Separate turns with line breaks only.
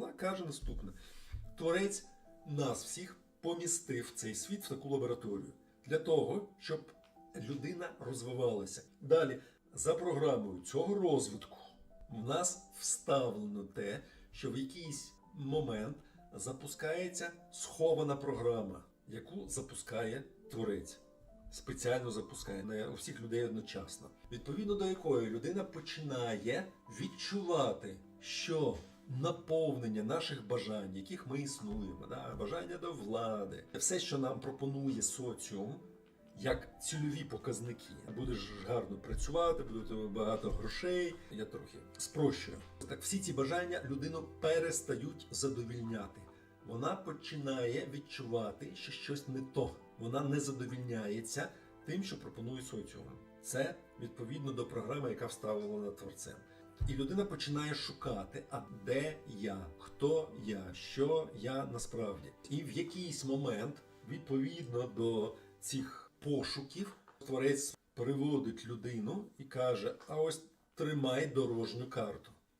вона каже наступне: Творець нас всіх помістив цей світ в таку лабораторію для того, щоб людина розвивалася. Далі, за програмою цього розвитку, в нас вставлено те, що в якийсь момент запускається схована програма, яку запускає творець. Спеціально запускає не у всіх людей одночасно, відповідно до якої людина починає відчувати, що наповнення наших бажань, яких ми існуємо, да, бажання до влади, все, що нам пропонує соціум, як цільові показники. Будеш гарно працювати, буде багато грошей. Я трохи спрощую. Так всі ці бажання людину перестають задовільняти. Вона починає відчувати, що щось не то. Вона не задовільняється тим, що пропонує соціум. Це відповідно до програми, яка вставлена творцем. І людина починає шукати, а де я, хто я, що я насправді. І в якийсь момент, відповідно до цих пошуків, творець приводить людину і каже: а ось тримай дорожню карту.